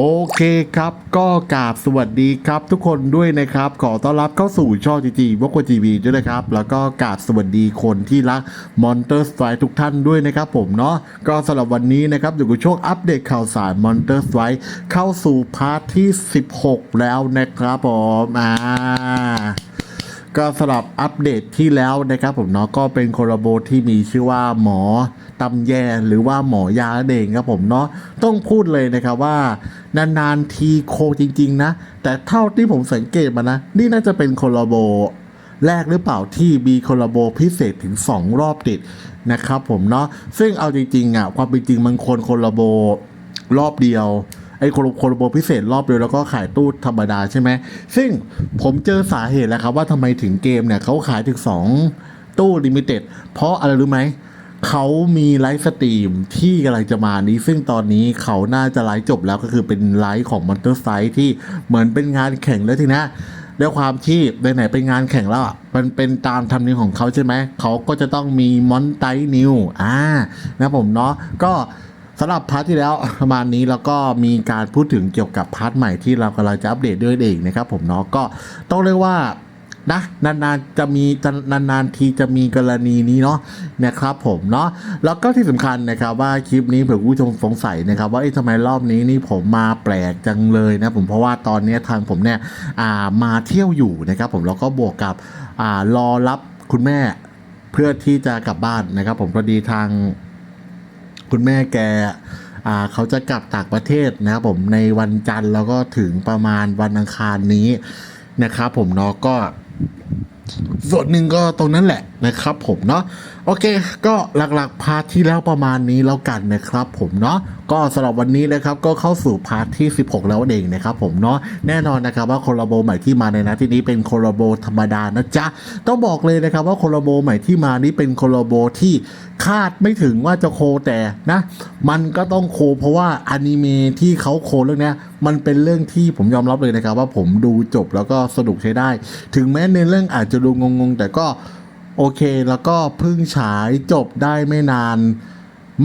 โอเคครับ ก็กราบสวัสดีครับทุกคนด้วยนะครับ ขอต้อนรับเข้าสู่ช่องจีจีวกทีวีด้วยนะครับ แล้วก็กราบสวัสดีคนที่รัก Monster Strike ทุกท่านด้วยนะครับผมเนาะก็สำหรับวันนี้นะครับอยู่กับช่วงอัปเดตข่าวสาร Monster Strike เข้าสู่พาร์ทที่ 16 แล้วนะครับผมอ่าก็สำหรับอัปเดตที่แล้วนะครับผมเนาะก็เป็นโคลาโบที่มีชื่อว่าหมอตำแยหรือว่าหมอยาเด่งครับผมเนาะต้องพูดเลยนะครับว่า นานๆทีโคจริง ๆ นะ แต่เท่าที่ผมสังเกตมานะ นี่น่าจะเป็นโคลาโบแรกหรือเปล่าที่มีโคลาโบพิเศษถึง 2 รอบติดนะครับผมเนาะซึ่งเอาจริงๆอะความเป็นจริงมันคนโคลาโบรอบเดียวไอ้โคโลโคโลโบพิเศษรอบเดียวแล้วก็ขายตู้ธรรมดาใช่ไหม ซึ่งผมเจอสาเหตุแล้วครับว่าทำไมถึงเกมเนี่ยเขาขายถึง 2 ตู้ลิมิเต็ดเพราะอะไรรู้ไหม เขามีไลฟ์สตรีมที่กำลังจะมานี้ ซึ่งตอนนี้เขาน่าจะไลฟ์จบแล้วก็คือเป็นไลฟ์ของมอนเตอร์ไซที่เหมือนเป็นงานแข่งแล้วทีนะด้วยความที่ไหนๆเป็นงานแข่งแล้วอะมันเป็นตามธรรมเนียมของเขาใช่ไหม เขาก็จะต้องมีมอนไตนิวอ่านะผมเนาะก็สำหรับพาร์ทที่แล้วประมาณนี้แล้วก็มีการพูดถึงเกี่ยวกับพาร์ทใหม่ที่เรากำลังจะอัปเดตด้วยเองนะครับผมเนาะก็ต้องเรียกว่า นะนานๆจะมีนานๆทีจะมีกรณีนี้เนาะนะครับผมเนาะแล้วก็ที่สำคัญนะครับว่าคลิปนี้เผื่อผู้ชมสงสัยนะครับว่าเอ๊ะทำไมรอบนี้นี่ผมมาแปลกจังเลยนะผมเพราะว่าตอนนี้ทางผมเนี่ยามาเที่ยวอยู่นะครับผมแล้วก็บวกกับอรอรับคุณแม่เพื่อที่จะกลับบ้านนะครับ ผมพอดีทางคุณแม่แกเขาจะกลับต่างประเทศนะครับผมในวันจันทร์แล้วก็ถึงประมาณวันอังคารนี้นะครับผมเนาะก็ ส่วนหนึ่งก็ตรงนั้นแหละนะครับผมเนาะ โอเค ก็หลักๆพาร์ทที่แล้วประมาณนี้แล้วกันนะครับ ผมเนาะก็สำหรับวันนี้นะครับก็เข้าสู่พาร์ทที่ 16 แล้วเองนะครับผมเนาะแน่นอนนะครับว่าโคลาโบใหม่ที่มาในนัดที่นี้เป็นโคลาโบธรรมดานะจ๊ะต้องบอกเลยนะครับว่าโคลาโบใหม่ที่มานี้เป็นโคลาโบที่คาดไม่ถึงว่าจะโคแต่นะมันก็ต้องโคเพราะว่าอนิเมะที่เขาโคเรื่องเนี้ยมันเป็นเรื่องที่ผมยอมรับเลยนะครับว่าผมดูจบแล้วก็สนุกใช้ได้ ถึงแม้ในเรื่องอาจจะดูงงๆ แต่ก็ โอเคแล้วก็เพิ่งฉายจบได้ไม่นาน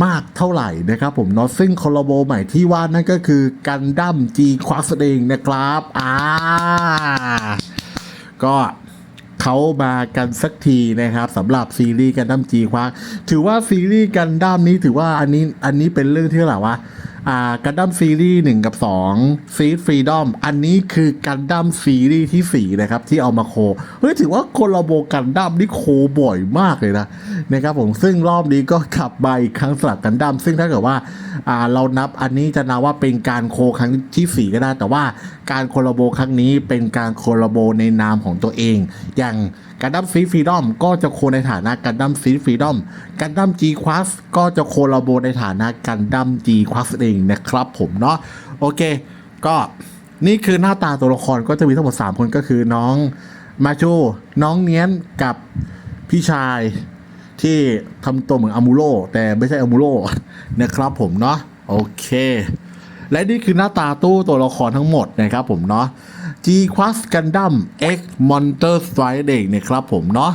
มากเท่าไหร่นะครับผมเนาะซึ่งคอลลาโบใหม่ที่ว่านั่นก็คือกันดั้มจีควาสเองนะครับอ่าก็เขามากันสักทีนะครับสำหรับซีรีส์กันดั้มจีควาถือว่าซีรีส์กันดั้มนี้ถือว่าอันนี้อันนี้เป็นเรื่องที่เท่าไหร่วะอ่า กันดั้มซีรีส์หนึ่งกับ2ซีดฟรีดอมอันนี้คือกันดั้มซีรีส์ที่4นะครับ ที่เอามาโคเฮ้ยถือว่าโคลาโบกันดั้มนี่โคบ่อยมากเลยนะนะครับผมซึ่งรอบนี้ก็ขับมาอีกครั้งสำหรับกันดั้มซึ่งถ้าเกิดว่าเรานับอันนี้จะนับว่าเป็นการโคครั้งที่4ก็ได้ แต่ว่าการโคลาโบครั้งนี้เป็นการโคลาโบในนามของตัวเองอย่าง กันดั้มซีฟรีดอมก็จะโคในฐานะกันดั้มซีฟรีดอมกันดั้มจีควาสก็จะโคลาโบในฐานะกันดั้มจีควาสเองนะครับผมเนาะโอเค ก็นี่คือหน้าตาตัวละครก็จะมีทั้งหมด 3 คนก็คือน้องมาชูน้องเนียนกับพี่ชายที่ทำตัวเหมือนอามูโรแต่ไม่ใช่อามูโรนะครับผมเนาะโอเค และนี่คือหน้าตาตู้ตัวละครทั้งหมดนะครับผมเนาะ G Quas Gundam X Monster Strike เด็กนะครับผมเนาะ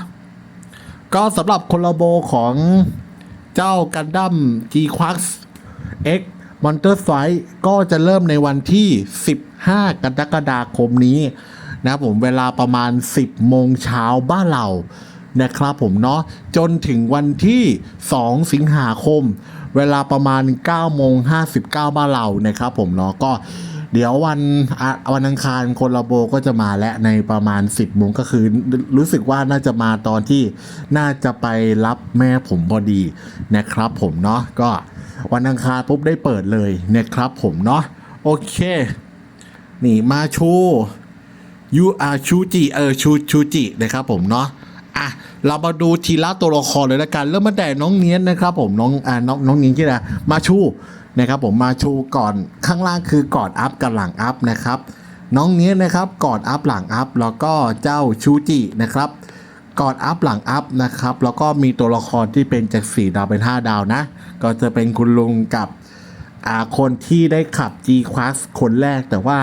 ก็สำหรับคอลลาโบของเจ้า Gundam G Quas X Monster Strike ก็จะเริ่มในวันที่ 15 กรกฎาคมนี้นะผมเวลาประมาณ 10 โมงเช้าบ้านเรานะครับผมเนาะจนถึงวันที่ 2 สิงหาคม เวลาประมาณ9โมง59 บ้านเรานะครับผมเนาะก็ เดี๋ยววันวันอังคารคนละโบก็จะมาและในประมาณ 10โมงก็คือ รู้สึกว่าน่าจะมาตอนที่น่าจะไปรับแม่ผมพอดีนะครับผมเนาะก็วันอังคารปุ๊บได้เปิดเลยนะครับผมเนาะโอเค นี่มาชู ยูอาชูจิเออชูชูจินะครับผมเนาะอะเรามาดูทีละตัวละครเลยละกัน เริ่มมาแต่น้องเนียนนะครับผมน้องอ่าน้องน้องเนียนที่ไหนมาชูนะครับผมมาชูก่อนข้างล่างคือกอนอัพกับหลังอัพนะครับน้องเนียนะครับกอนอัพหลังอัพแล้วก็เจ้าชูจินะครับกอนอัพหลังอัพนะครับแล้วก็มีตัวละครที่เป็นจาก4ดาวเป็น 5 ดาวนะ ก็จะเป็นคุณลุงกับอาคนที่ได้ขับ G Class คนแรก แต่ว่า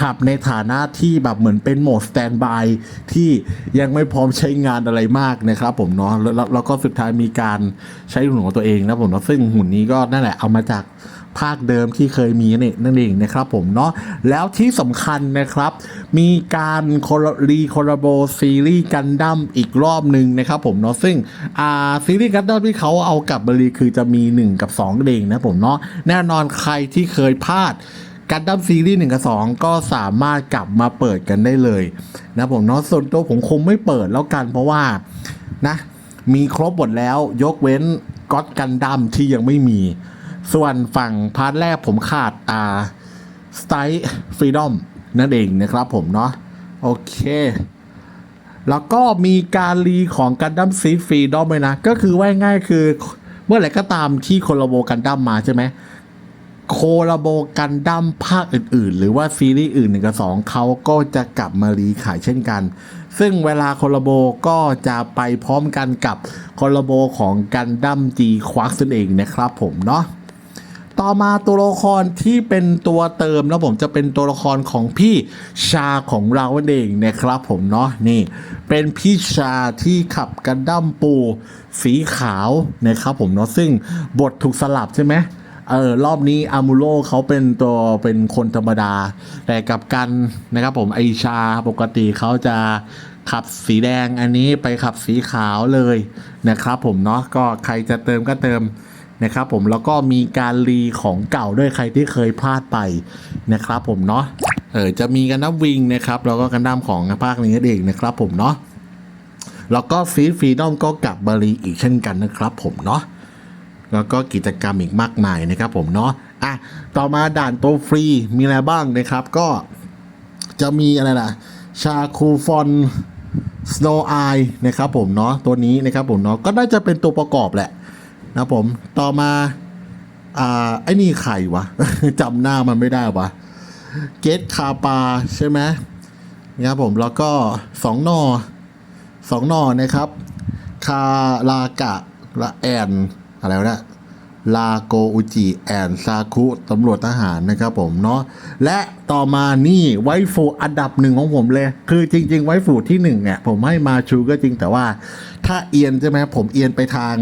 ขับในฐานะที่แบบเหมือนเป็นโหมดสแตนบายที่ยังไม่พร้อมใช้งานอะไรมากนะครับผมเนาะแล้วแล้วแล้วก็สุดท้ายมีการใช้หุ่นของตัวเองนะผมเนาะซึ่งหุ่นนี้ก็นั่นแหละเอามาจาก ภาคเดิมที่เคยมีนี่นั่นเองนะครับผมเนาะแล้วที่สำคัญนะครับ มีการรีคอลาโบซีรีส์กันดั้มอีกรอบหนึ่งนะครับผมเนาะซึ่งอ่าซีรีส์กันดั้มที่เขาเอากลับมารีคือจะมี 1 กับ2เองนะผมเนาะแน่นอนใครที่เคยพลาดกันดั้มซีรีส์หนึ่งกับสองก็สามารถกลับมาเปิดกันได้เลย นะผมเนาะส่วนตัวผมคงไม่เปิดแล้วกันเพราะว่านะ มีครบหมดแล้วยกเว้นก็อตกันดั้มที่ยังไม่มี ส่วนฝั่งพาร์ทแรกผมขาดอ่าสไตล์ฟรีดอมนั่นเองนะครับผมเนาะโอเค แล้วก็มีการรีของกันดั้มซีฟรีดอมเลยนะ ก็คือว่าง่ายคือ เมื่อไหร่ก็ตามที่คนละโบกันดั้มมาใช่ไหมโคลาโบกันดั้มภาคอื่น ๆ หรือว่าซีรีส์อื่นหนึ่งกับสองเขาก็จะกลับมารีขายเช่นกัน ซึ่งเวลาโคลาโบก็จะไปพร้อมกันกับโคลาโบของกันดั้มจีควักนั่นเองนะครับผมเนาะ ต่อมาตัวละครที่เป็นตัวเติมแล้วผมจะเป็นตัวละครของพี่ชาของเราเองนะครับผมเนาะนี่ เป็นพี่ชาที่ขับกันดั้มปูสีขาวนะครับผมเนาะซึ่งบทถูกสลับใช่ไหมเออรอบนี้อามูโรเขาเป็นตัวเป็นคนธรรมดา แต่กับกันนะครับผมไอชาปกติเขาจะขับสีแดงอันนี้ไปขับสีขาวเลยนะครับผมเนาะก็ใครจะเติมก็เติม นะครับผมแล้วก็มีการรีของเก่าด้วยใครที่เคยพลาดไปนะครับผมเนาะเออจะมีกันดั้มวิงนะครับแล้วก็กันดั้มของภาคนี้เองนะครับผมเนาะแล้วก็ฟีดฟรีดอมก็กลับมารีอีกเช่นกันนะครับผมเนาะแล้วก็กิจกรรมอีกมากมายนะครับผมเนาะอะต่อมาด่านตัวฟรีมีอะไรบ้างนะครับ ก็จะมีอะไรล่ะชาคูฟอน Snow Eye นะครับผมเนาะตัวนี้นะครับผมเนาะก็น่าจะเป็นตัวประกอบแหละ นะผมต่อมาอ่าไอ้นี่ใครวะ จำหน้ามันไม่ได้วะ เกตคาปาใช่ไหมนะครับผมแล้วก็สองนอสองนอนะครับ คาลากะละแอนอะไรวะลาโกอุจิแอนซาคุตำรวจทหารนะครับผมเนาะและต่อมานี่ไวฟูอันดับหนึ่งของผมเลย คือจริง ๆ ไวฟูที่หนึ่งเนี่ยผมให้มาชูก็จริงแต่ว่า ถ้าเอียนใช่ไหมผมเอียนไปทาง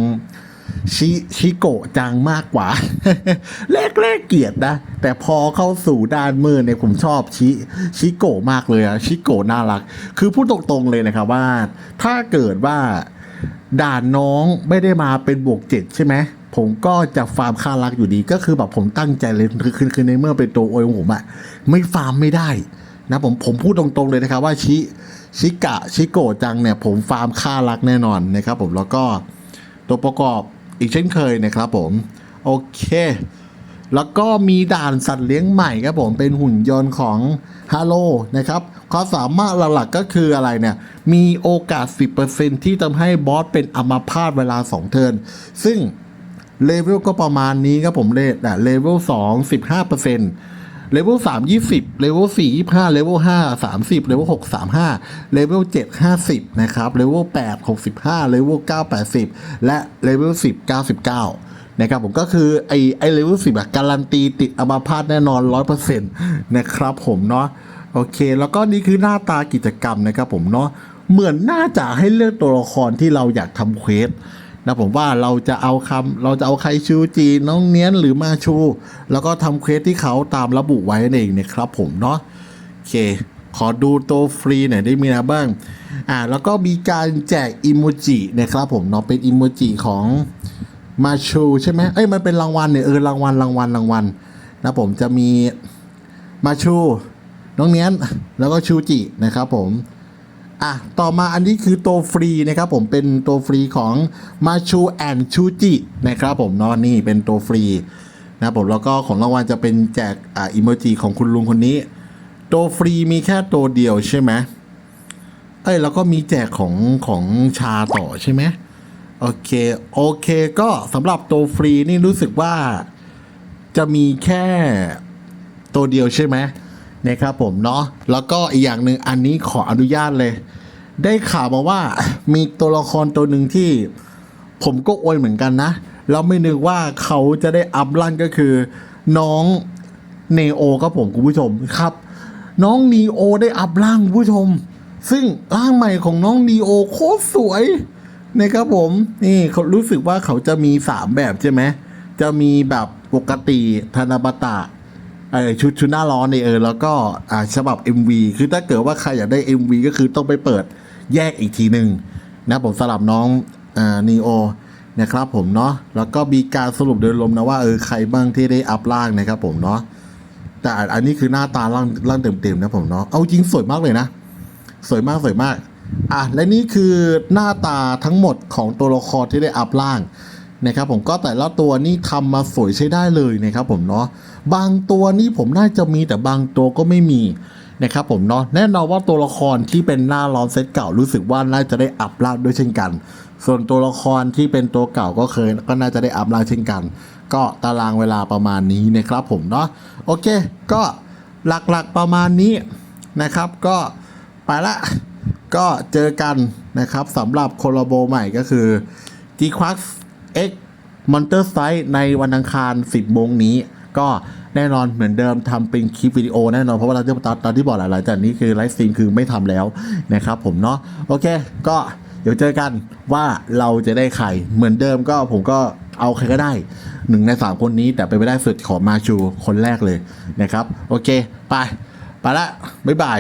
ชิชิโกะจังมากกว่าแรกแรกเกียดนะ แต่พอเข้าสู่ด้านมือเนี่ยผมชอบชิชิโกะมากเลยอะชิโกะน่ารัก คือพูดตรงๆเลยนะครับว่า ถ้าเกิดว่าด่านน้องไม่ได้มาเป็นบวกเจ็ดใช่ไหมผมก็จะฟาร์มค่ารักอยู่ดีก็คือแบบผมตั้งใจเลยคือคือคือในเมื่อเป็นตัวโอยของผมอะไม่ฟาร์มไม่ได้นะผมผมพูดตรงๆเลยนะครับ ว่าชิชิกะชิโกะจังเนี่ยผมฟาร์มค่ารักแน่นอนนะครับผมแล้วก็ตัวประกอบ อีกเช่นเคยนะครับผม โอเค แล้วก็มีด่านสัตว์เลี้ยงใหม่ครับผมเป็นหุ่นยนต์ของฮาโลนะครับความสามารถหลักๆก็คืออะไรเนี่ย มีโอกาส 10%ที่ทำให้บอสเป็นอัมาพาตเวลา 2 เทิร์นซึ่งเลเวลก็ประมาณนี้ครับผมเลทเลเวล2 15% เลเวล3 20เลเวล4 25เลเวล5 30เลเวล6 35เลเวล7 50นะครับเลเวล8 65เลเวล9 80แปดสิบและเลเวล10 99นะครับผมก็คือไอไอเลเวล10อะการันตีติดอัมาพาตแน่นอน100%นะครับผมเนาะโอเค แล้วก็นี่คือหน้าตากิจกรรมนะครับผมเนาะเหมือนน่าจะให้เลือกตัวละครที่เราอยากทำเควส นะผมว่าเราจะเอาคำเราจะเอาใครชูจีน้องเนี้ยนหรือมาชู แล้วก็ทำเควสที่เขาตามระบุไว้นั่นเองนะครับผมเนาะโอเค ขอดูตัวฟรีหน่อยได้มีนะบ้างอ่าแล้วก็มีการแจกอิโมจินะครับผมเนาะเป็นอิโมจิของมาชูใช่ไหมเอ้ยมันเป็นรางวัลเนี่ยเออรางวัลรางวัลรางวัลนะผมจะมีมาชูน้องเนี้ยนแล้วก็ชูจินะครับผม อะต่อมาอันนี้คือตัวฟรีนะครับผมเป็นตัวฟรีของมาชูแอนชูจินะครับผมเนาะนี่เป็นตัวฟรีนะผมแล้วก็ของรางวัลจะเป็นแจกอ่าอิโมจิของคุณลุงคนนี้ ตัวฟรีมีแค่ตัวเดียวใช่ไหมเอ้ยแล้วก็มีแจกของของชาต่อใช่ไหมโอเคโอเคก็สำหรับตัวฟรีนี่รู้สึกว่าจะมีแค่ตัวเดียวใช่ไหม นะครับผมเนาะแล้วก็อีกอย่างหนึ่งอันนี้ขออนุญาตเลย ได้ข่าวมาว่ามีตัวละครตัวหนึ่งที่ ผมก็อวยเหมือนกันนะแล้วไม่นึกว่าเขาจะได้อัพลั่นก็คือ น้องเนโอครับผมคุณผู้ชมครับ น้องนีโอได้อัพร่างคุณผู้ชม ซึ่งร่างใหม่ของน้องนีโอโคตรสวยนะครับผมนี่เขารู้สึกว่าเขาจะมีสามแบบใช่ไหมจะมีแบบปกติธนาบตะ เอชุดชุดหน้าร้อนนี่เออแล้วก็อ่าฉบับ MV คือถ้าเกิดว่าใครอยากได้ MV ก็คือต้องไปเปิดแยกอีกทีหนึ่งนะผมสลับน้องอ่านีโอนะครับผมเนาะแล้วก็มีการสรุปโดยรวมนะว่าเออใครบ้างที่ได้อัพล่างนะครับผมเนาะแต่อันนี้คือหน้าตาล่างล่างเต็มๆนะผมเนาะเอาจริงสวยมากเลยนะ สวยมากสวยมากอะและนี่คือหน้าตาทั้งหมดของตัวละครที่ได้อัพล่างนะครับผมก็แต่ละตัวนี่ทำมาสวยใช้ได้เลยนะครับผมเนาะ บางตัวนี่ผมน่าจะมีแต่บางตัวก็ไม่มีนะครับผมเนาะแน่นอนว่าตัวละครที่เป็นหน้าร้อนเซตเก่ารู้สึกว่าน่าจะได้อัพลางด้วยเช่นกัน ส่วนตัวละครที่เป็นตัวเก่าก็เคยก็น่าจะได้อัพลางเช่นกัน ก็ตารางเวลาประมาณนี้นะครับผมเนาะโอเค ก็หลักๆประมาณนี้นะครับ ก็ไปละก็เจอกันนะครับสำหรับโคลโบใหม่ก็คือ g q u a x X Monster Size ในวันอังคาร 10โมงนี้ ก็แน่นอนเหมือนเดิมทำเป็นคลิปวิดีโอแน่นอนเพราะว่าเราตอนตอนที่บอกหลายๆจากนี้คือไลฟ์สตรีมคือไม่ทำแล้วนะครับผมเนาะโอเค ก็เดี๋ยวเจอกันว่าเราจะได้ใครเหมือนเดิมก็ผมก็เอาใครก็ได้หนึ่งในสามคนนี้แต่ไปไม่ได้สุดขอมาชูคนแรกเลยนะครับ โอเค ไป ไปละบ๊ายบาย